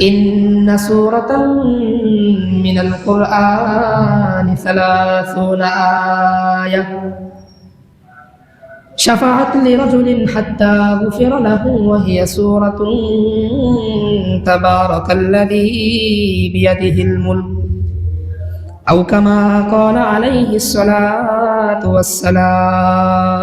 إن سورة من القرآن ثلاثون آية. شفعت لرجل حتى غفر له وهي سورة تبارك الذي بيده الملك. أو كما قال عليه الصلاة والسلام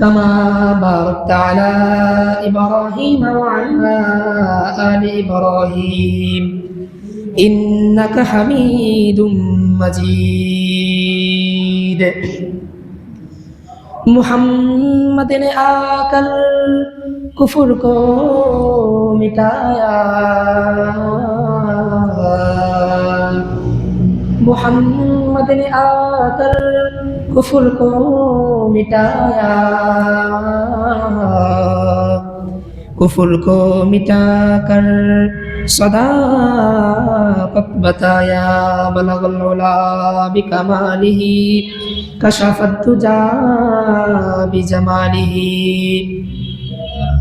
كما باركت على إبراهيم وعلى آل إبراهيم إنك حميد مجيد محمد نے آ کر کفر کو مٹایا محمد نے آ کر कुफुल को मिटाया कुफुल को मिटा कर صداقت بتایا بلغ العلا بکماله کشف الدجا بجماله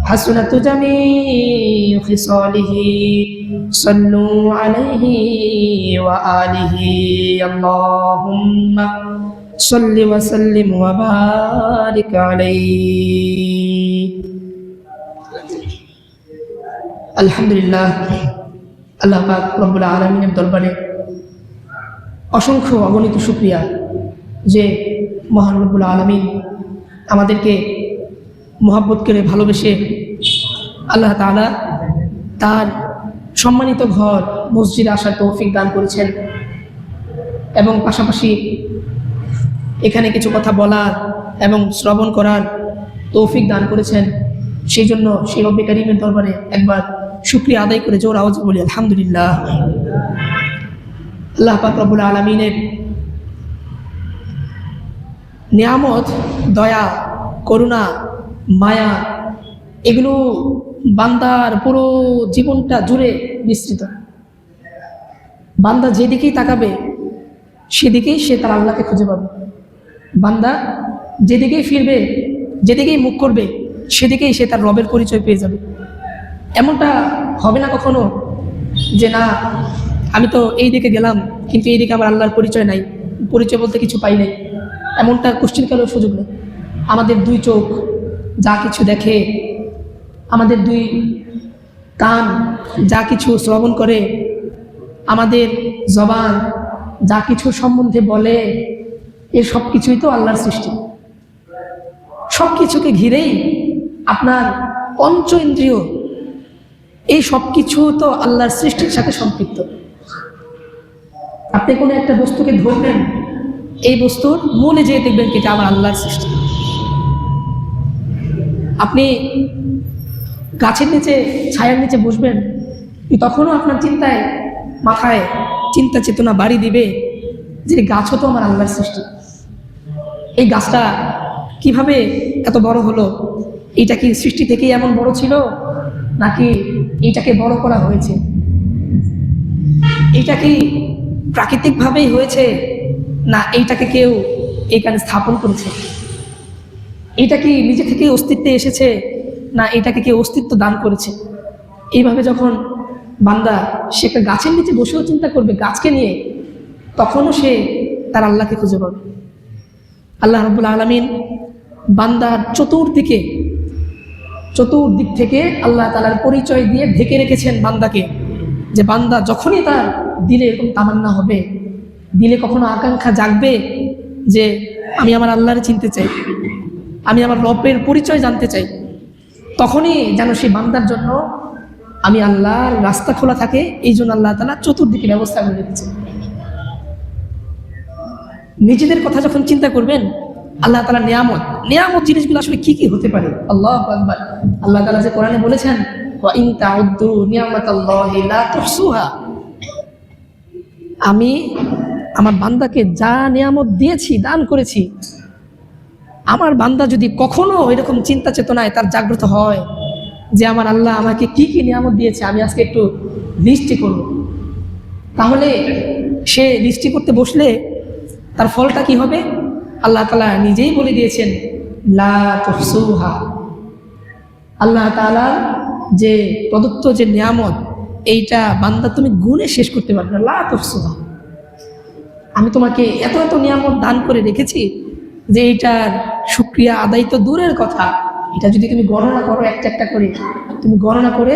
حسنت جميع خصاله صلوا عليه وآله اللهم صل وسلم وبارك عليه আলহামদুলিল্লাহ আল্লাহ পাক রব্বুল আলমিনের দরবারে অসংখ্য অগণিত শুক্রিয়া যে মহান রব্বুল আলমিন আমাদেরকে মোহাব্বত করে ভালোবেসে আল্লাহ তাআলা তার সম্মানিত ঘর মসজিদে আসার তৌফিক দান করেছেন এবং পাশাপাশি এখানে কিছু কথা বলার এবং শ্রবণ করার তৌফিক দান করেছেন। সেই জন্য সেই রব্বি দরবারে একবার শুক্রিয়া আদায় করে জোর আওয়াজ বলি, আলহামদুলিল্লাহ। আল্লাহ পাক আলমিনের নিয়ামত, দয়া, করুণা, মায়া, এগুলো বান্দার পুরো জীবনটা জুড়ে বিস্তৃত। বান্দা যেদিকেই তাকাবে, সেদিকেই সে তার আল্লাহকে খুঁজে পাবে। বান্দা যেদিকেই ফিরবে, যেদিকেই মুখ করবে, সেদিকেই সে তার রবের পরিচয় পেয়ে যাবে। এমনটা হবে না কখনো যে না, আমি তো এই দিকে গেলাম, কিন্তু এই দিকে আমার আল্লাহর পরিচয় নাই, পরিচয় বলতে কিছু পাই নাই। এমনটা কোশ্চিন কালেও সুযোগ নেই। আমাদের দুই চোখ যা কিছু দেখে, আমাদের দুই কান যা কিছু শ্রবণ করে, আমাদের জবান যা কিছু সম্বন্ধে বলে এ সব কিছুই তো আল্লাহর সৃষ্টি। সব কিছুকে ঘিরেই আপনার পঞ্চ ইন্দ্রিয়, এই সব কিছু তো আল্লাহর সৃষ্টির সাথে সম্পৃক্ত। আপনি কোনো একটা বস্তুকে ধরবেন, এই বস্তুর মূলে যেয়ে দেখবেন কি এটা আমার আল্লাহর সৃষ্টি। আপনি গাছের নিচে, ছায়ার নিচে বসবেন তখনও আপনার চিন্তায়, মাথায় চিন্তা চেতনা বাড়ি দিবে যে গাছও তো আমার আল্লাহর সৃষ্টি। এই গাছটা কীভাবে এত বড় হলো? এটা কি সৃষ্টি থেকেই এমন বড় ছিল? নাকি এটাকে বড় করা হয়েছে? এটা কি প্রাকৃতিকভাবেই হয়েছে? না, এইটাকে কেউ এইখানে স্থাপন করেছে? এটা কি নিজে থেকেই অস্তিত্বে এসেছে? না এটাকে কেউ অস্তিত্ব দান করেছে? এইভাবে যখন বান্দা সে একটা গাছের নিচে বসেও চিন্তা করবে গাছকে নিয়ে, তখনও সে তার আল্লাহকে খুঁজে পাবে। আল্লাহ রবুল আলমিন বান্দার চতুর্দিকে, চতুর্দিক থেকে আল্লাহ তালার পরিচয় দিয়ে ঢেকে রেখেছেন বান্দাকে, যে বান্দা যখনই তার দিলে এরকম তামান্না হবে, দিলে কখনো আকাঙ্ক্ষা জাগবে যে আমি আমার আল্লাহরে চিনতে চাই, আমি আমার রবের পরিচয় জানতে চাই, তখনই যেন সেই বান্দার জন্য আমি আল্লাহর রাস্তা খোলা থাকে, এই জন্য আল্লাহ তালা চতুর্দিকে ব্যবস্থা করে রেখেছে নিজেদের কথা যখন চিন্তা করবেন, আল্লাহ তালা নিয়ামত নিয়ামত জিনিসগুলো আসলে কি কি হতে পারে? আল্লাহ আকবার। আল্লাহ তালা যে কোরআনে বলেছেন আমি আমার বান্দাকে যা নিয়ামত দিয়েছি, দান করেছি, আমার বান্দা যদি কখনো এরকম চিন্তা চেতনায় তার জাগ্রত হয়, যে আমার আল্লাহ আমাকে কি কি নিয়ামত দিয়েছে, আমি আজকে একটু লিস্টি করব। তাহলে সে লিস্টি করতে বসলে তার ফলটা কি হবে? আল্লাহ তালা নিজেই বলে দিয়েছেন, লা তুহসুহা। আল্লাহ তাআলার যে প্রদত্ত যে নিয়ামত, এইটা বান্দা তুমি গুণে শেষ করতে পারবে না। লা আমি তোমাকে এত এত নিয়ামত দান করে রেখেছি যে এইটার সুক্রিয়া আদায় তো দূরের কথা। এটা যদি তুমি গণনা করো একটা একটা করে, তুমি গণনা করে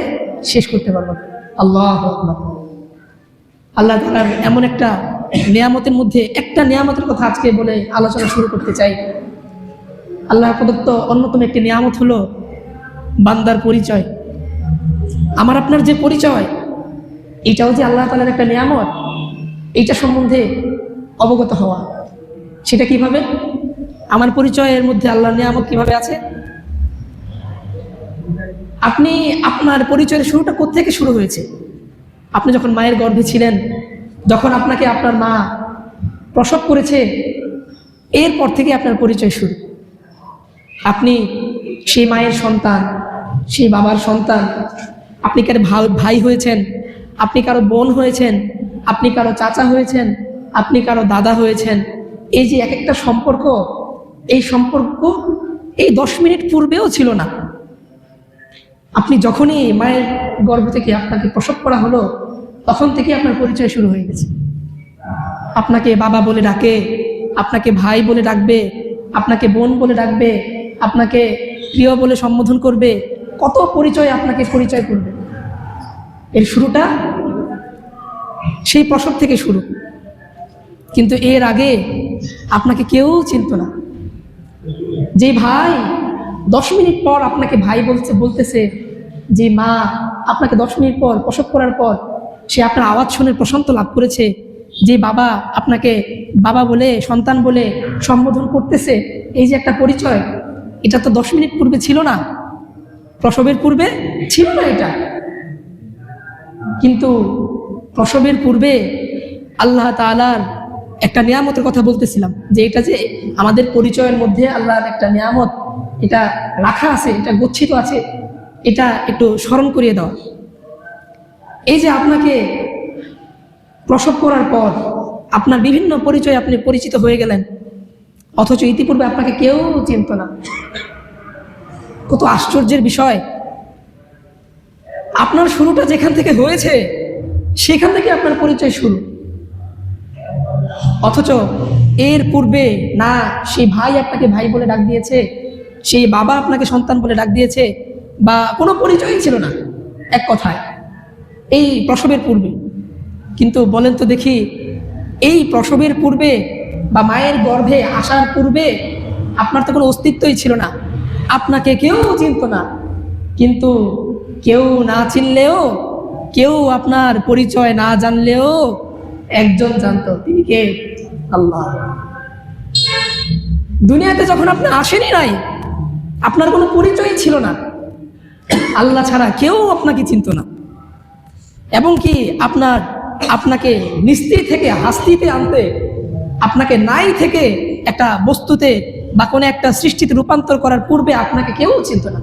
শেষ করতে পারবে। আল্লাহ। আল্লাহ তালার এমন একটা নিয়ামতের মধ্যে একটা নিয়ামতের কথা আজকে বলে আলোচনা শুরু করতে চাই। আল্লাহ প্রদত্ত অন্যতম একটি নিয়ামত হলো বান্দার পরিচয়। আমার আপনার যে পরিচয়, এটাও যে আল্লাহ তালার একটা নিয়ামত এইটা সম্বন্ধে অবগত হওয়া। সেটা কীভাবে? আমার পরিচয়ের মধ্যে আল্লাহর নিয়ামত কীভাবে আছে? আপনি আপনার পরিচয়ের শুরুটা কোত্থেকে শুরু হয়েছে? আপনি যখন মায়ের গর্ভে ছিলেন যখন আপনাকে আপনার মা প্রসব করেছে, এরপর থেকে আপনার পরিচয় শুরু। আপনি সেই মায়ের সন্তান, সেই বাবার সন্তান, আপনি কারও ভাই হয়েছেন, আপনি কারও বোন হয়েছেন, আপনি কারও চাচা হয়েছেন, আপনি কারও দাদা হয়েছেন। এই যে এক একটা সম্পর্ক, এই সম্পর্ক এই দশ মিনিট পূর্বেও ছিল না। আপনি যখনই মায়ের গর্ভ থেকে আপনাকে প্রসব করা হলো তখন থেকে আপনার পরিচয় শুরু হয়ে গেছে। আপনাকে বাবা বলে ডাকে, আপনাকে ভাই বলে ডাকবে, আপনাকে বোন বলে ডাকবে, আপনাকে প্রিয় বলে সম্বোধন করবে, কত পরিচয় আপনাকে পরিচয় করবে। এর শুরুটা সেই প্রসব থেকে শুরু। কিন্তু এর আগে আপনাকে কেউ চিনত না। যে ভাই দশ মিনিট পর আপনাকে ভাই বলছে, বলতেছে যে, মা, আপনাকে দশ মিনিট পর প্রসব করার পর সে আপনার আওয়াজ শুনে প্রশান্ত লাভ করেছে যে বাবা আপনাকে বাবা বলে, সন্তান বলে সম্বোধন করতেছে। এই যে একটা পরিচয়, এটা তো দশ মিনিট পূর্বে ছিল না। প্রসবের পূর্বে ছিল না এটা। কিন্তু প্রসবের পূর্বে আল্লাহ তাআলার একটা নিয়ামতের কথা বলতেছিলাম, যে এটা যে আমাদের পরিচয়ের মধ্যে আল্লাহর একটা নিয়ামত, এটা রাখা আছে, এটা গচ্ছিত আছে, এটা একটু স্মরণ করিয়ে দেওয়া এই যে আপনাকে প্রসব করার পর আপনার বিভিন্ন পরিচয় আপনি পরিচিত হয়ে গেলেন, অথচ ইতিপূর্বে আপনাকে কেউ চিনত না। কত আশ্চর্যের বিষয়। আপনার শুরুটা যেখান থেকে হয়েছে, সেখান থেকে আপনার পরিচয় শুরু। অথচ এর পূর্বে না, সেই ভাই আপনাকে ভাই বলে ডাক দিয়েছে, সেই বাবা আপনাকে সন্তান বলে ডাক দিয়েছে, বা কোনো পরিচয়ই ছিল না, এক কথায়। এই প্রসবের পূর্বে। কিন্তু বলেন তো দেখি, এই প্রসবের পূর্বে বা মায়ের গর্ভে আসার পূর্বে আপনার তো কোনো অস্তিত্বই ছিল না। আপনাকে কেউ চিনত না। কিন্তু কেউ না চিনলেও, কেউ আপনার পরিচয় না জানলেও একজন জানত, তিনি কে? আল্লাহ। দুনিয়াতে যখন আপনি আসেনি নাই, আপনার কোনো পরিচয় ছিল না। আল্লাহ ছাড়া কেউ আপনাকে চিনত না। এবং কি আপনার, আপনাকে নিস্তি থেকে হাস্তিতে আনতে, আপনাকে নাই থেকে একটা বস্তুতে বা কোনো একটা সৃষ্টিতে রূপান্তর করার পূর্বে আপনাকে কেউ চিনত না।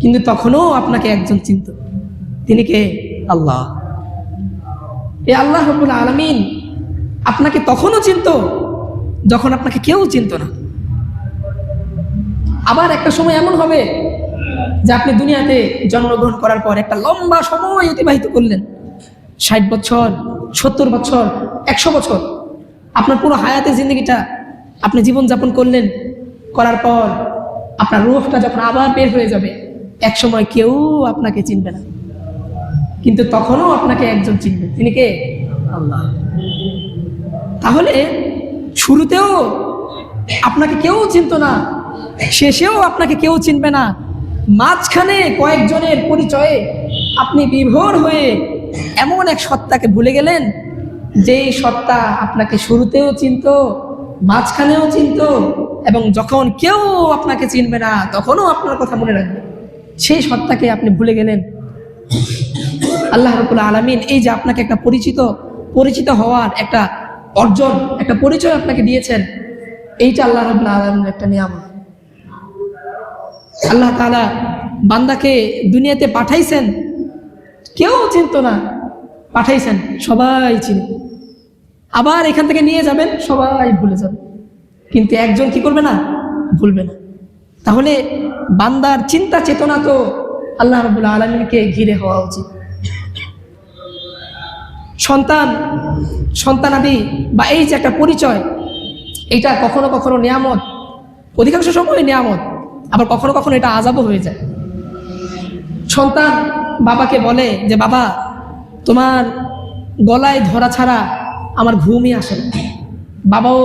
কিন্তু তখনও আপনাকে একজন চিনত। তিনি কে? আল্লাহ। এ আল্লাহ রব্বুল আলমিন আপনাকে তখনও চিনত যখন আপনাকে কেউ চিনত না। আবার একটা সময় এমন হবে যে আপনি দুনিয়াতে জন্মগ্রহণ করার পর একটা লম্বা সময় অতিবাহিত করলেন। ষাট বছর, সত্তর বছর, একশো বছর। আপনার পুরো হায়াতের জিন্দগিটা আপনি জীবনযাপন করলেন। করার পর আপনার রূহটা যখন আবার বের হয়ে যাবে, এক সময় কেউ আপনাকে চিনবে না। কিন্তু তখনও আপনাকে একজন চিনবে। তিনি কে? আল্লাহ। তাহলে শুরুতেও আপনাকে কেউ চিনতো না, শেষেও আপনাকে কেউ চিনবে না। মাঝখানে কয়েকজনের পরিচয়ে আপনি বিভোর হয়ে এমন এক সত্তাকে ভুলে গেলেন, যেই সত্তা আপনাকে শুরুতেও চিনত, মাঝখানেও চিনত, এবং যখন কেউ আপনাকে চিনবে না, তখনও আপনার কথা মনে রাখবে। সেই সত্তাকে আপনি ভুলে গেলেন। আল্লাহ রবুল্লা আলমিন এই যে আপনাকে একটা পরিচিত পরিচিত হওয়ার একটা অর্জন, একটা পরিচয় আপনাকে দিয়েছেন, এইটা আল্লাহ রবুল্লা আলমের একটা নিয়াম আল্লাহ তালা বান্দাকে দুনিয়াতে পাঠাইছেন। কেউ চিনত না, পাঠাইছেন, সবাই চিনে। আবার এখান থেকে নিয়ে যাবেন, সবাই ভুলে যাবে। কিন্তু একজন কি করবে না? ভুলবে না। তাহলে বান্দার চিন্তা চেতনা তো আল্লাহ রবুল্লা আলমিনকে ঘিরে হওয়া উচিত। সন্তান, সন্তানাদি বা এই যে একটা পরিচয়, এটা কখনো কখনো নিয়ামত, অধিকাংশ সময় নিয়ামত। আবার কখনো কখনো এটা আজাবও হয়ে যায়। সন্তান বাবাকে বলে যে, বাবা, তোমার গলায় ধরা ছাড়া আমার ঘুমই আসে না। বাবাও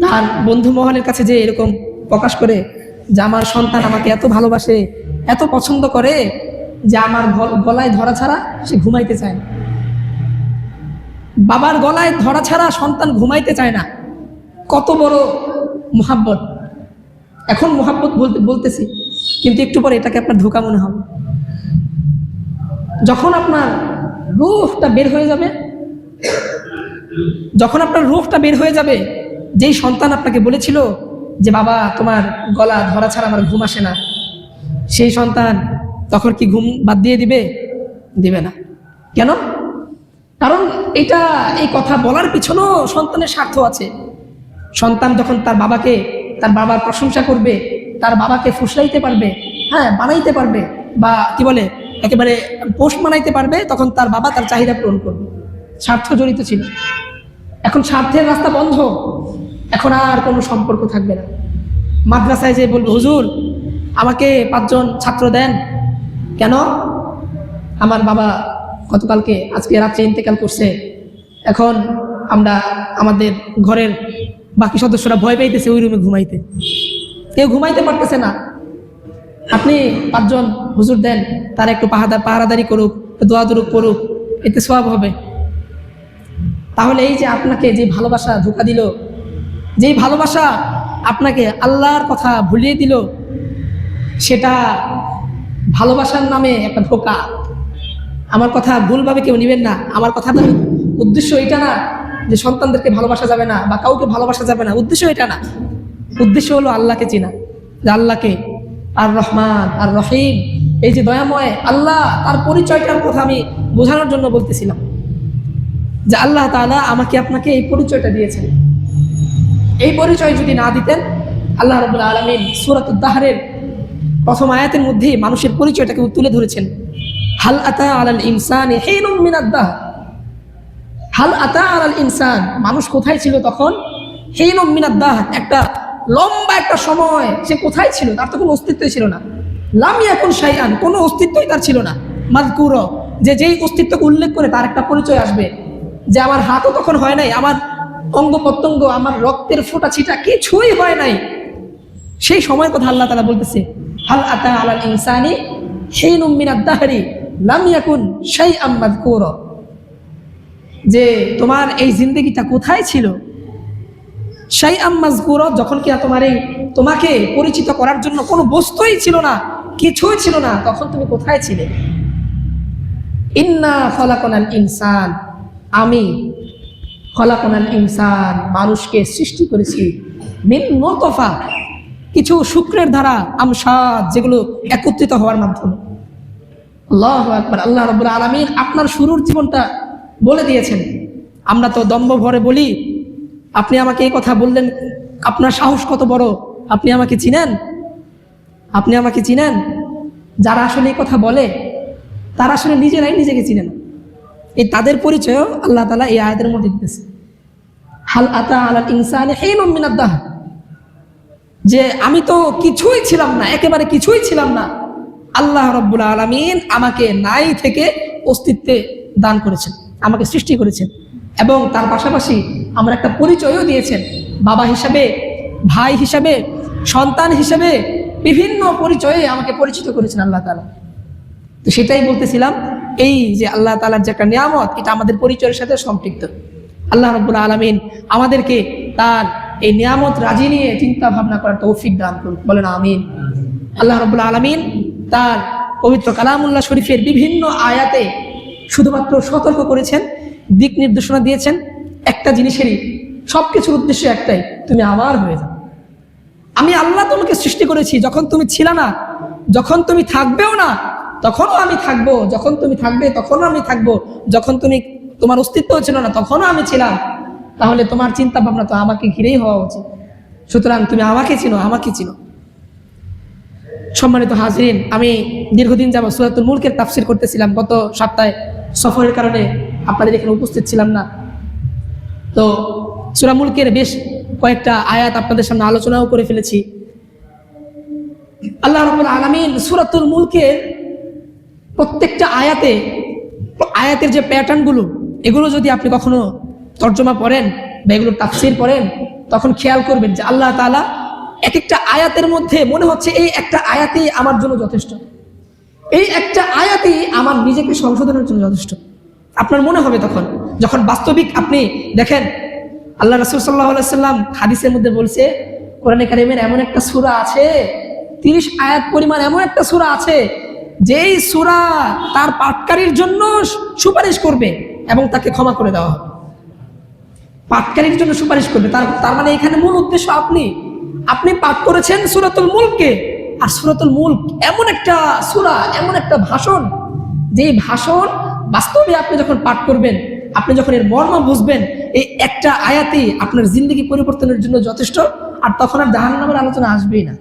তার বন্ধু মহলের কাছে যে এরকম প্রকাশ করে যে, আমার সন্তান আমাকে এত ভালোবাসে, এত পছন্দ করে যে, আমার গলায় ধরা ছাড়া সে ঘুমাইতে চায় না। বাবার গলায় ধরা ছাড়া সন্তান ঘুমাইতে চায় না। কত বড় মোহাব্বত। এখন মোহাব্বত বলতে, বলতেছি, কিন্তু একটু পরে এটাকে আপনার ধোকা মনে হবে। যখন আপনার রুহটা বের হয়ে যাবে, যখন আপনার রুহটা বের হয়ে যাবে, যেই সন্তান আপনাকে বলেছিল যে, বাবা, তোমার গলা ধরা ছাড়া আমার ঘুম আসে না। সেই সন্তান তখন কি ঘুম বাদ দিয়ে দিবে? দিবে না। কেন? কারণ এটা এই কথা বলার পিছনেও সন্তানের স্বার্থ আছে। সন্তান যখন তার বাবাকে তার বাবার প্রশংসা করবে, তার বাবাকে ফুসলাইতে পারবে হ্যাঁ বানাইতে পারবে বা কি বলে, একেবারে পোস্ট বানাইতে পারবে, তখন তার বাবা তার চাহিদা পূরণ করবে। স্বার্থ জড়িত ছিল। এখন স্বার্থের রাস্তা বন্ধ। এখন আর কোনো সম্পর্ক থাকবে না। মাদ্রাসায় যে বলব, হুজুর, আমাকে পাঁচজন ছাত্র দেন। কেন? আমার বাবা গতকালকে, আজকে রাত্রে ইন্তেকাল করছে। এখন আমরা আমাদের ঘরের বাকি সদস্যরা ভয় পাইতেছে ওই রুমে ঘুমাইতে। কেউ ঘুমাইতে পারতেছে না। আপনি পাঁচজন হুজুর দেন, তার একটু পাহাদা পাহারাদারি করুক দোয়া দুরুক করুক, এতে সব হবে। তাহলে এই যে আপনাকে যে ভালোবাসা ধোকা দিল, যেই ভালোবাসা আপনাকে আল্লাহর কথা ভুলিয়ে দিল, সেটা ভালোবাসার নামে একটা ধোকা। আমার কথা ভুলভাবে কেউ নেবেন না। আমার কথাটার উদ্দেশ্য এটা না যে সন্তানদেরকে ভালোবাসা যাবে না বা কাউকে ভালোবাসা যাবে না, উদ্দেশ্য এটা না। উদ্দেশ্য হলো আল্লাহকে চিনা, যে আল্লাহকে আর রহমান আর রহিম এই যে দয়াময় আল্লাহ, তার পরিচয়টার কথা আমি বোঝানোর জন্য বলতেছিলাম। যে আল্লাহ তাআলা আমাকে, আপনাকে এই পরিচয়টা দিয়েছেন। এই পরিচয় যদি না দিতেন, আল্লাহ রবুল্লা আলমিন সুরাতুদ্দাহারের প্রথম আয়াতের মধ্যেই মানুষের পরিচয়টাকে তুলে ধরেছেন। হাল আতা আলাল ইনসান হেনুম মিনাদ্দাহ হাল আতা আলাল ইনসান। মানুষ কোথায় ছিল তখন? হেনুম মিনাদ্দাহ একটা লম্বা একটা সময় সে কোথায় ছিল? তার তো কোনো অস্তিত্বই ছিল না। লামি এখন শাইআন, কোনো অস্তিত্বই তার ছিল না। মাদকুর যে যেই অস্তিত্বকে উল্লেখ করে তার একটা পরিচয় আসবে। যে আমার হাতও তখন হয় নাই, আমার অঙ্গ প্রত্যঙ্গ আমার রক্তের ফোঁটা ছিটা কিছুই হয় নাই। সেই সময়ের কথা আল্লাহ তালা বলতেছে, হাল আতা আলাল ইনসানি সেই নুমিনাদ দাহারি, লাম ইয়াকুন সেই আম্মাদ কৌর যে তোমার এই জিন্দগিটা কোথায় ছিল? সেই আম্মাজ কৌর যখন কিনা তোমার এই তোমাকে পরিচিত করার জন্য কোনো বস্তুই ছিল না, কিছুই ছিল না, তখন তুমি কোথায় ছিলে? ইন্না ফলাকনাল ইনসান, আমি খলাকনাল ইনসান, মানুষকে সৃষ্টি করেছি মিন নতফা, কিছু শুক্রের দ্বারা আমসাদ, যেগুলো একত্রিত হওয়ার মাধ্যমে। আল্লাহ আকবার, আল্লাহ রব্বুল আলমিন আপনার শুরুর জীবনটা বলে দিয়েছেন। আমরা তো দম্ভ ভরে বলি, আপনি আমাকে এই কথা বললেন, আপনার সাহস কত বড়? আপনি আমাকে চিনেন? আপনি আমাকে চিনেন? যারা আসলে এই কথা বলে, তারা আসলে নিজেরাই নিজেকে চিনে না। এই তাদের পরিচয়ও আল্লাহ তালা এই আয়াতের মধ্যে দিতেছে। হাল আতা আলাল ইনসানে এই নমিনাদ্দাহ যে আমি তো কিছুই ছিলাম না, একেবারে কিছুই ছিলাম না। আল্লাহ রব্বুল আলমিন আমাকে নাই থেকে অস্তিত্বে দান করেছেন। আমাকে সৃষ্টি করেছেন। এবং তার পাশাপাশি আমার একটা পরিচয়ও দিয়েছেন। বাবা হিসাবে, ভাই হিসাবে, সন্তান হিসাবে বিভিন্ন পরিচয়ে আমাকে পরিচিত করেছেন আল্লাহ তালা তো সেটাই বলতেছিলাম, এই যে আল্লাহ তালার যে একটা নিয়ামত, এটা আমাদের পরিচয়ের সাথে সম্পৃক্ত। আল্লাহ রব্বুল আলমিন আমাদেরকে তার এই নিয়ামত রাজি নিয়ে চিন্তা ভাবনা করার তৌফিক দান করুন বলেন আমিন। আল্লাহ রব্বুল আলমিন তার পবিত্র কালামুল্লাহ শরীফের বিভিন্ন আয়াতে শুধুমাত্র সতর্ক করেছেন, দিক নির্দেশনা দিয়েছেন, একটা জিনিসেরই সব কিছুর উদ্দেশ্য একটাই, তুমি আমার হয়ে যাও। আমি আল্লাহ তোমাকে সৃষ্টি করেছি, যখন তুমি ছিল না, যখন তুমি থাকবেও না, তখনও আমি থাকব, যখন তুমি থাকবে, তখনও আমি থাকব, যখন তুমি তোমার অস্তিত্ব ছিল না, তখনও আমি ছিলাম। তাহলে তোমার চিন্তা ভাবনা তো আমাকে ঘিরেই হওয়া উচিত। সুতরাং তুমি আমাকে চিনো আমাকে চিনো। সম্মানিত হাজরিন, আমি দীর্ঘদিন যাব সুরাতুল মুলকের তাফসির করতেছিলাম, গত সপ্তাহে সফরের কারণে আপনাদের এখানে উপস্থিত ছিলাম না। তো সুরা মুলকের বেশ কয়েকটা আয়াত আপনাদের সামনে আলোচনাও করে ফেলেছি। আল্লাহ রবুল আলমিন সুরাতুল মুলকের প্রত্যেকটা আয়াতে, আয়াতের যে প্যাটার্নগুলো এগুলো যদি আপনি কখনো তর্জমা পড়েন বা এগুলো তাফসির পড়েন, তখন খেয়াল করবেন যে আল্লাহ তাআলা এক একটা আয়াতের মধ্যে মনে হচ্ছে এই একটা আয়াতেই আমার জন্য যথেষ্ট। এই একটা আয়াতেই আমার নিজেকে সংশোধনের জন্য যথেষ্ট। আপনার মনে হবে তখন, যখন বাস্তবিক আপনি দেখেন, আল্লাহ রসুল সাল্লাহ সাল্লাম হাদিসের মধ্যে বলছে, কোরআনে কারিমের এমন একটা সুরা আছে, তিরিশ আয়াত পরিমাণ এমন একটা সুরা আছে, যেই সুরা তার পাটকারীর জন্য সুপারিশ করবে এবং তাকে ক্ষমা করে দেওয়া হবে। পাটকারীর জন্য সুপারিশ করবে। তার তার মানে এখানে মূল উদ্দেশ্য আপনি আপনি পাঠ করেছেন সুরাতুল মুলককে আর সুরাতুল মুলক এমন একটা সুরা, এমন একটা ভাষণ, যেই ভাষণ বাস্তবে আপনি যখন পাঠ করবেন, আপনি যখন এর মর্ম বুঝবেন, এই একটা আয়াতেই আপনার জিন্দগি পরিবর্তনের জন্য যথেষ্ট, আর তখন আর জাহান্নামের আলোচনা আসবেই না।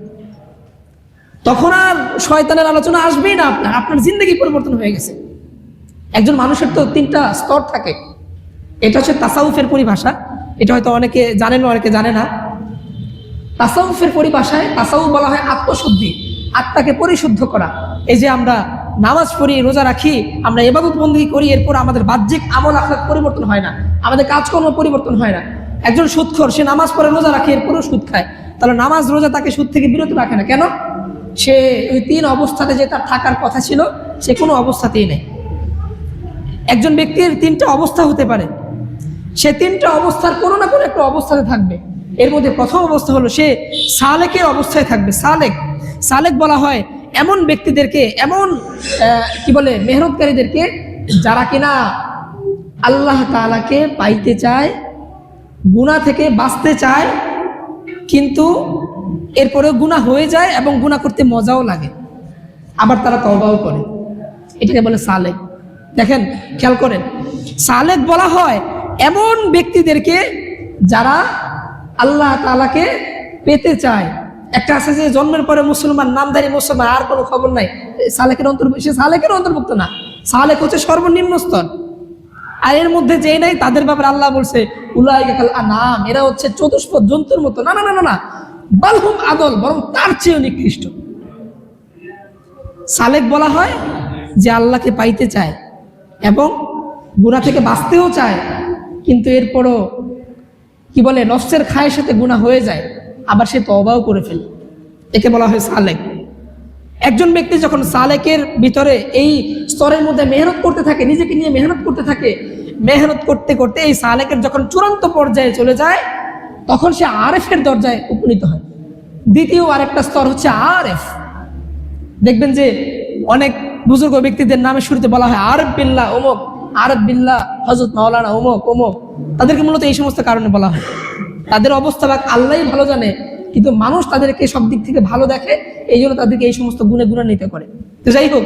তখন আর শয়তানের আলোচনা আসবেই না আপনার আপনার জিন্দগি পরিবর্তন হয়ে গেছে। একজন মানুষের তো তিনটা স্তর থাকে। এটা হচ্ছে তাসাউফের পরিভাষা। এটা হয়তো অনেকে জানেন অনেকে জানে না। তাসাউফের পরিভাষায় তাসাউফ বলা হয় আত্মশুদ্ধি, আত্মাকে পরিশুদ্ধ করা। এই যে আমরা নামাজ পড়ি, রোজা রাখি, আমরা এবাদত বন্দী করি, এরপর আমাদের বাহ্যিক আমল আখলাক পরিবর্তন হয় না, আমাদের কাজকর্ম পরিবর্তন হয় না। একজন সুদখোর সে নামাজ পড়ে, রোজা রাখে, এরপরও সুদ খায়। তাহলে নামাজ, রোজা তাকে সুদ থেকে বিরত রাখে না। কেন? সে ওই তিন অবস্থাতে যে তার থাকার কথা ছিল, সে কোনো অবস্থাতেই নেই। একজন ব্যক্তির তিনটা অবস্থা হতে পারে। সে তিনটা অবস্থার কোনো না কোনো একটা অবস্থাতে থাকবে। এর মধ্যে প্রথম অবস্থা হলো সে সালেকের অবস্থায় থাকবে, সালেক। সালেক বলা হয় এমন ব্যক্তিদেরকে, এমন কি বলে, মেহনতকারীদেরকে যারা কিনা আল্লাহ তাআলাকে পাইতে চায় গুণা থেকে বাঁচতে চায়, কিন্তু এরপরেও গুণা হয়ে যায় এবং গুণা করতে মজাও লাগে। আবার তারা তওবাও করে। এটাকে বলে সালেক। দেখেন, খেয়াল করেন। সালেক বলা হয় এমন ব্যক্তিদেরকে যারা আল্লাহ তালাকে পেতে চায়। একটা আছে যে জন্মের পরে মুসলমান, নামধারী মুসলমান, আর কোনো খবর নাই। সালেকের অন্তর্ভুক্ত, সে সালেকের অন্তর্ভুক্ত না। সালেক হচ্ছে সর্বনিম্ন স্তর আর এর মধ্যে যে নাই, তাদের ব্যাপারে আল্লাহ বলছে উলাইকাল নাম এরা হচ্ছে চতুষ্পদ জন্তুর মতো। না না না না বালহুম আদল, বরং তার চেয়েও নিকৃষ্ট। সালেক বলা হয় যে আল্লাহকে পাইতে চায় এবং গুণা থেকে বাঁচতেও চায়, কিন্তু এরপরও কি বলে, নফসের খায়ের সাথে গুণা হয়ে যায়, আবার সে তবাও করে ফেলে। একে বলা হয় সালেক। একজন ব্যক্তি যখন সালেকের ভিতরে এই স্তরের মধ্যে মেহনত করতে থাকে, নিজেকে নিয়ে মেহনত করতে থাকে, মেহনত করতে করতে এই সালেকের যখন চূড়ান্ত পর্যায়ে চলে যায়, তখন সে আরেফের দরজায় উপনীত হয়। দ্বিতীয় আরেকটা স্তর হচ্ছে আরেফ। দেখবেন যে অনেক বুজুর্গ ব্যক্তিদের নামে শুরুতে বলা হয় আরব বিল্লা অমুক আরব বিল্লা হজরত মাওলানা অমুক অমুক তাদেরকে মূলত এই সমস্ত কারণে বলা হয়। তাদের অবস্থা বা আল্লাহই ভালো জানে, কিন্তু মানুষ তাদেরকে সব দিক থেকে ভালো দেখে, এই জন্য তাদেরকে এই সমস্ত গুণে গুণান্বিত করে। তো যাই হোক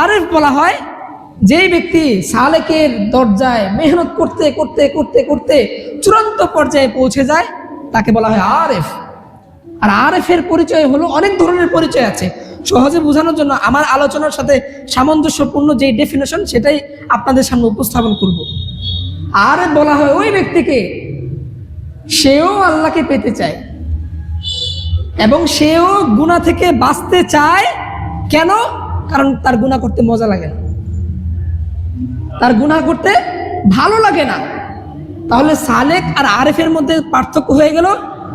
আরেফ বলা হয়, যেই ব্যক্তি সালেকের দরজায় মেহনত করতে করতে করতে করতে চূড়ান্ত পর্যায়ে পৌঁছে যায়, তাকে বলা হয় আরেফ। আর আরএফের পরিচয় হলো অনেক ধরনের পরিচয় আছে। সহজে বোঝানোর জন্য আমার আলোচনার সাথে সামঞ্জস্যপূর্ণ যে ডেফিনেশন সেটাই আপনাদের সামনে উপস্থাপন করব। আর বলা হয় ওই ব্যক্তিকে, সেও আল্লাহকে পেতে চায় এবং সেও গুণা থেকে বাঁচতে চায় কেন? কারণ তার গুণা করতে মজা লাগে না। তার গুণা করতে ভালো লাগে না। তাহলে সালেক আর আরেফের মধ্যে পার্থক্য হয়ে গেল।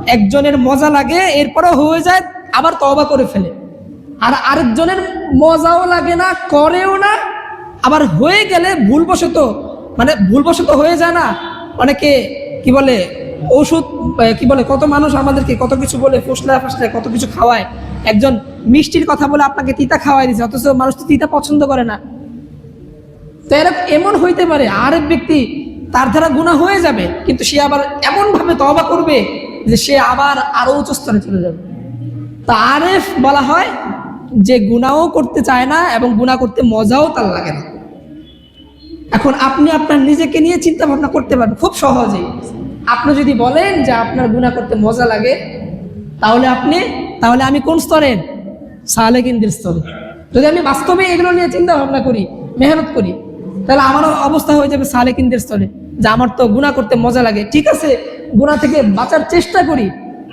একজনের মজা লাগে, এরপরও হয়ে যায়, আবার তবা করে ফেলে। আর আরেকজনের মজাও লাগে না, করেও না। আবার হয়ে গেলে ভুলবশত মানে ভুলবশত হয়ে যায় না। অনেকে কি বলে, ওষুধ কি বলে, কত মানুষ আমাদেরকে কত কিছু বলে ফুসলা ফাসলা কত কিছু খাওয়ায়। একজন মিষ্টির কথা বলে আপনাকে তিতা খাওয়াই দিচ্ছে অথচ মানুষ তো তিতা পছন্দ করে না। তো এরকম এমন হইতে পারে, আরেক ব্যক্তি তার দ্বারা গুণা হয়ে যাবে, কিন্তু সে আবার এমনভাবে তবা করবে যে সে আবার আরও উচ্চ স্তরে চলে যাবে। তা আরেফ বলা হয় যে গুণাও করতে চায় না এবং গুণা করতে মজাও তার লাগে না। এখন আপনি আপনার নিজেকে নিয়ে চিন্তা ভাবনা করতে পারবেন, খুব সহজেই। আপনি যদি বলেন যে আপনার গুণা করতে মজা লাগে, তাহলে আপনি, তাহলে আমি কোন স্তরের সালেকিনদের স্তরে। যদি আমি বাস্তবে এগুলো নিয়ে চিন্তা ভাবনা করি, মেহনত করি, তাহলে আমারও অবস্থা হয়ে যাবে সালেকিনদের স্তরে, যে আমার তো গুণা করতে মজা লাগে। ঠিক আছে গুণা থেকে বাঁচার চেষ্টা করি,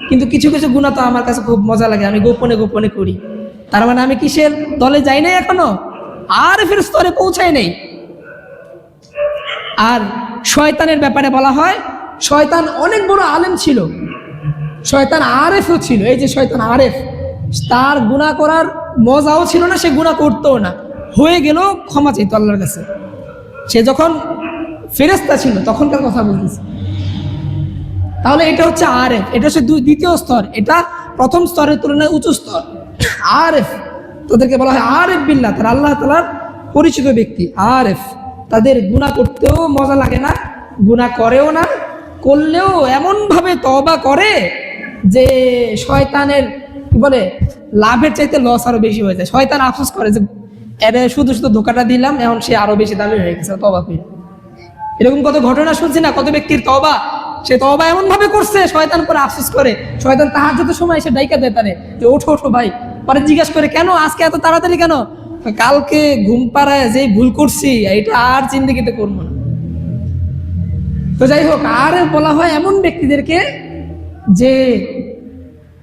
কিন্তু কিছু কিছু গুণা তো আমার কাছে খুব মজা লাগে, আমি গোপনে গোপনে করি। তার মানে আমি কিসের দলে যাই নাই এখনও? আর ফের স্তরে পৌঁছাই নেই। আর শয়তানের ব্যাপারে বলা হয়, শয়তান অনেক বড় আলেম ছিল। শয়তান আরেফও ছিল, এই যে শয়তান আরেফ, তার গুণা করার মজাও ছিল না, সে গুণা করতেও না। হয়ে গেল, ক্ষমা চাইতো আল্লাহর কাছে। সে যখন ফেরেস্তা ছিল, তখনকার কথা বলতেছে। তাহলে এটা হচ্ছে আরেফ, এটা হচ্ছে দ্বিতীয় স্তর। এটা প্রথম স্তরের তুলনায় উঁচু স্তর। আরেফ, তাদেরকে বলা হয় আরেফ বিল্লাহ তারা আল্লাহ তালার পরিচিত ব্যক্তি, আরেফ। তাদের গুণা করতেও মজা লাগে না গুণা করেও না, করলেও এমনভাবে তবা করে যে শয়তানের, কি বলে, লাভের চাইতে লস আরও বেশি হয়ে যায়। শয়তান আফসোস করে যে, এরে, শুধু শুধু ধোকাটা দিলাম, এখন সে আরও বেশি দামি হয়ে গেছে তবা করে। এরকম কত ঘটনা শুনছি না, কত ব্যক্তির তবা সে তবা এমন ভাবে করছে, শয়তান পরে আফসোস করে। শয়তান তাহার যত সময় এসে ডাইকা দেয় তারে, যে, ওঠো ওঠো ভাই পরে জিজ্ঞাসা করে, কেন? আজকে এত তাড়াতাড়ি কেন? কালকে ঘুম পাড়ায় যে ভুল করছি এটা আর জিন্দগিতে করব না। তো যাই হোক, আর বলা হয় এমন ব্যক্তিদেরকে যে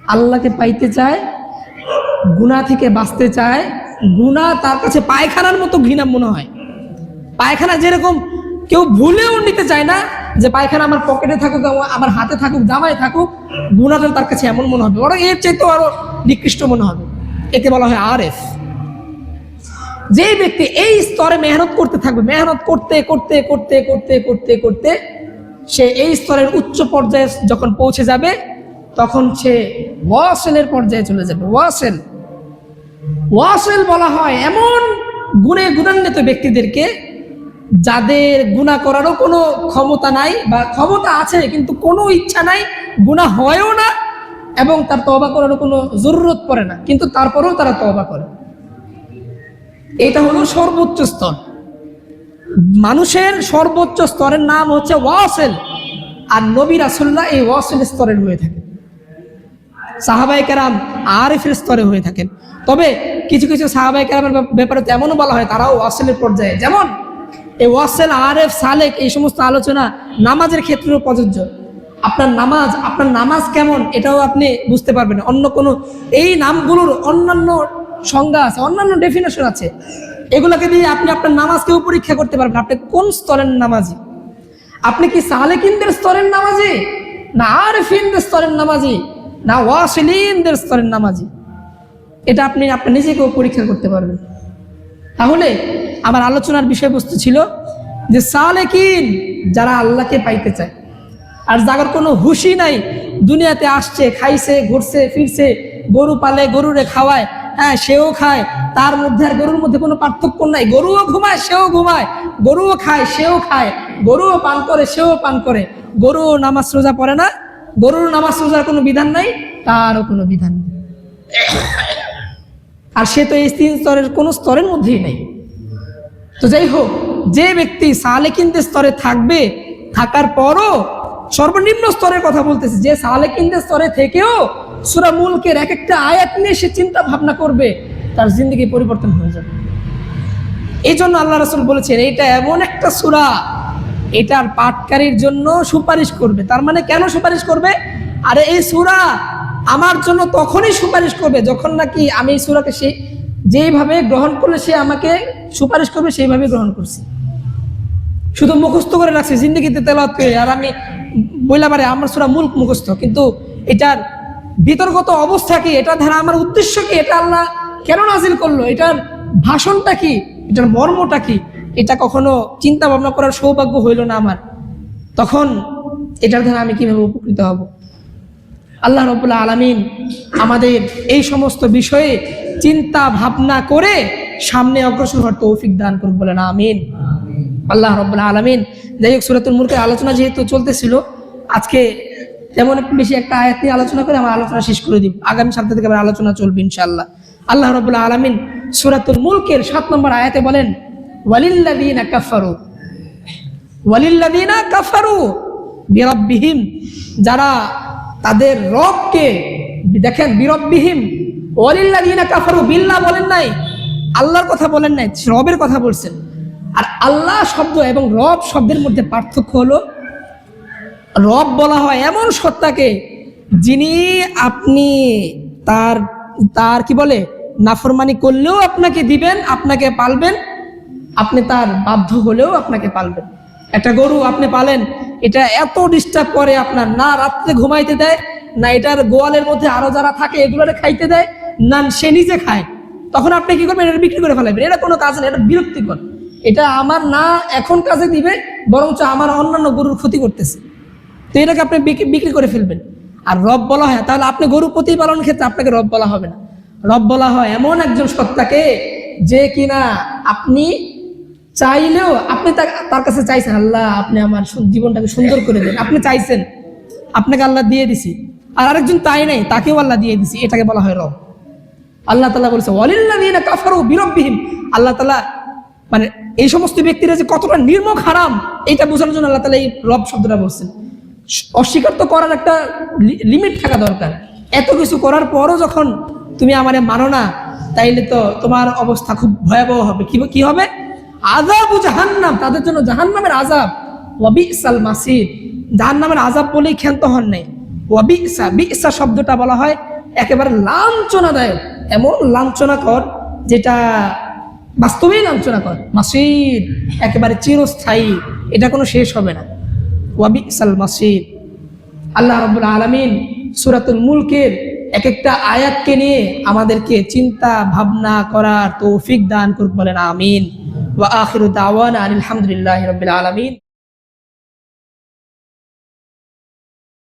আল্লাহকে পাইতে চায় গুণা থেকে বাঁচতে চায়। গুণা তার কাছে পায়খানার মতো ঘৃণা মনে হয়। পায়খানা যেরকম কেউ ভুলেও নিতে চায় না যে পায়খানা আমার পকেটে থাকুক, আমার- হাতে থাকুক, জামায় থাকুক গুণাটা তার কাছে এমন মনে হবে। বরং এর চাইতেও আরও নিকৃষ্ট মনে হবে। একে বলা হয় আর এফ যে ব্যক্তি এই স্তরে মেহনত করতে থাকবে, মেহনত করতে করতে করতে করতে করতে করতে সে এই স্তরের উচ্চ পর্যায়ে যখন পৌঁছে যাবে, তখন সে ওয়াসেলের পর্যায়ে চলে যাবে। ওয়াসেল ওয়াসেল বলা হয় এমন গুণে গুণান্বিত ব্যক্তিদেরকে যাদের গুণা করারও কোনো ক্ষমতা নাই বা ক্ষমতা আছে, কিন্তু কোনো ইচ্ছা নাই, গুণা হয়ও না এবং তার তবা করার কোনো জরুরত পড়ে না, কিন্তু তারপরেও তারা তবা করে। এটা হলো সর্বোচ্চ স্তর। মানুষের সর্বোচ্চ স্তরের নাম হচ্ছে ওয়াসেল, আর নবী রাসুল্লাহ এই ওয়াসেল স্তরের হয়ে থাকে সাহাবাই কেরাম আরিফের স্তরে হয়ে থাকেন। তবে কিছু কিছু সাহাবাই কেরামের ব্যাপারে তেমনও বলা হয়, তারাও ওয়াসেলের পর্যায়ে। যেমন, এই ওয়াসেল, আরেফ, সালেক এই সমস্ত আলোচনা নামাজের ক্ষেত্রেও প্রযোজ্য। আপনার নামাজ আপনার নামাজ কেমন এটাও আপনি বুঝতে পারবেন অন্য কোনো, এই নামগুলোর অন্যান্য সংজ্ঞা আছে, অন্যান্য ডেফিনেশন আছে। এগুলোকে দিয়ে আপনি আপনার নামাজকেও পরীক্ষা করতে পারবেন। আপনি কোন স্তরের নামাজি? আপনি কি সালেকিনদের স্তরের নামাজি? না আরফিনদের স্তরের নামাজি? না ওয়াসিলিনদের স্তরের নামাজি? এটা আপনি আপনার নিজেকেও পরীক্ষা করতে পারবেন। তাহলে আমার আলোচনার বিষয়বস্তু ছিল যে সালেকিন যারা আল্লাহকে পাইতে চায় আর যাদের কোনো হুশি নাই। দুনিয়াতে আসছে, খাইছে, ঘুরছে, ফিরছে, গরু পালে, গরুরে খাওয়ায় হ্যাঁ সেও খায়, তার মধ্যে আর গরুর মধ্যে কোনো পার্থক্য নাই। গরুও ঘুমায়, সেও ঘুমায়, গরুও খায়, সেও খায়, গরুও পান করে, সেও পান করে। গরুও নামাজ রোজা পড়ে না, গরুর নামাজ রোজার কোনো বিধান নাই, তারও কোনো বিধান নেই। আর সে তো এই তিন স্তরের কোনো স্তরের মধ্যেই নেই। তো যাই হোক, যে ব্যক্তি সালেকিনদের স্তরে থাকবে, থাকার পরও সর্বনিম্ন স্তরের কথা বলতেছে। যে সালেকিনদের স্তরে থেকেও সুরা মুলকের এক একটা আয়াত নিয়ে সে চিন্তা ভাবনা করবে, তার জিন্দগি পরিবর্তন হয়ে যাবে। এই জন্য আল্লাহ রসুল বলেছেন এটা এমন একটা সুরা এটার পাটকারীর জন্য সুপারিশ করবে। তার মানে কেন সুপারিশ করবে? আরে এই সুরা আমার জন্য তখনই সুপারিশ করবে যখন নাকি আমি এই সুরাকে সে, যেইভাবে গ্রহণ করলে সে আমাকে সুপারিশ করবে, সেইভাবে গ্রহণ করছি। শুধু মুখস্থ করে রাখছি, জিন্দগিতে তেলাওয়াত করে। আর আমি বইলা পারে আমার সুরা মূল মুখস্থ, কিন্তু এটার বিতর্কত অবস্থা কি? এটা ধারা আমার উদ্দেশ্য কি? এটা আল্লাহ কেন নাজিল করল? এটার ভাষণটা কি? এটার মর্মটা কি? এটা কখনো চিন্তা ভাবনা করার সৌভাগ্য হইল না আমার। তখন এটার দ্বারা আমি কীভাবে উপকৃত হব? আল্লাহ রবুল্লা আলমিন আমাদের এই সমস্ত বিষয়ে চিন্তা ভাবনা করে সামনে অগ্রসর হওয়ার তৌফিক দান করুন বলেন, আমিন। আল্লাহ রব্বুল্লাহ আলমিন। যাই হোক সুরাতুল মুলকের আলোচনা যেহেতু চলতেছিল, আজকে তেমন বেশি একটা আয়াত নিয়ে আলোচনা করে আমার আলোচনা শেষ করে দিব আগামী সপ্তাহ থেকে আবার আলোচনা চলবে ইনশাআল্লাহ। আল্লাহ রব্বুল্লাহ আলমিন সুরাতুল মুলকের সাত নম্বর আয়াতে বলেন কাফারু ওয়ালিল্লাদিনা কাফারু যারা তাদের রবকে দেখেন, বিরব্বিহিম ওয়ালিল্লাদিনা কাফারু, বিল্লাহ বলেন নাই, আল্লাহর কথা বলেন নাই, রবের কথা বলছেন। আর আল্লাহ শব্দ এবং রব শব্দের মধ্যে পার্থক্য হলো, রব বলা হয় এমন সত্তাকে যিনি আপনি তার তার কি বলে, নাফরমানি করলেও আপনাকে দিবেন, আপনাকে পালবেন, আপনি তার বাধ্য হলেও আপনাকে পালবেন। একটা গরু আপনি পালেন, এটা এত ডিস্টার্ব করে আপনার, না রাত্রে ঘুমাইতে দেয়, না এটার গোয়ালের মধ্যে আরও যারা থাকে এগুলোরে খাইতে দেয়, না সে নিজে খায়। তখন আপনি কি করবেন? এটা বিক্রি করে ফেলাবেন এটা কোনো কাজ না, এটা বিরক্তিকর। এটা আমার না এখন কাজে দিবে, বরঞ্চ আমার অন্যান্য গরুর ক্ষতি করতেছে। তো এটাকে আপনি বিক্রি- করে ফেলবেন। আর রব বলা হয়, তাহলে আপনি গরু প্রতিপালন ক্ষেত্রে আপনাকে রব বলা হবে না। রব বলা হয়, এমন একজন সত্তাকে যে কিনা আপনি চাইলেও আপনি তার কাছে চাইছেন, আল্লাহ, আপনি আমার জীবনটাকে সুন্দর করে দেন। আপনি চাইছেন, আপনাকে আল্লাহ দিয়ে দিছি। আর আরেকজন তাই নাই, তাকেও আল্লাহ দিয়ে দিছি, এটাকে বলা হয় রব। আল্লাহ তালা বলেছে অলিল্লাদিনা কাফারু বিরব্বিহীন আল্লাহ তালা মানে এই সমস্ত ব্যক্তিরা যে কতটা নির্মক হারাম এটা বোঝানোর জন্য আল্লাহ তালা এই রব শব্দটা বলছেন। অস্বীকার তো করার একটা লিমিট থাকা দরকার। এত কিছু করার পরও যখন তুমি আমারে মানো না, তাইলে তো তোমার অবস্থা খুব ভয়াবহ হবে। কি কি হবে? আজাব ও জাহান্নাম, তাদের জন্য জাহান্নামের আজাব ওয়াবিসাল মাসিদ জাহান্নামের আজাব বলেই ক্ষান্ত হন নাই। ওয়াবিসা বিসা শব্দটা বলা হয় একেবারে লাঞ্ছনাদায়ক, এমন লাঞ্ছনাকর, যেটা বাস্তবেই লাঞ্ছনাকর মাসিদ, একেবারে চিরস্থায়ী। এটা কোনো শেষ হবে না। ওয়াবি ইসাল মাসিদ। আল্লাহ রব্বুল আলমিন সুরাতুল মুলকের এক একটা আয়াতকে নিয়ে আমাদেরকে চিন্তা, ভাবনা করার তৌফিক দান করুক বলেন, আমিন। ওয়া আখির দাওয়ান আলহামদুলিল্লাহ রবিল আলমিন।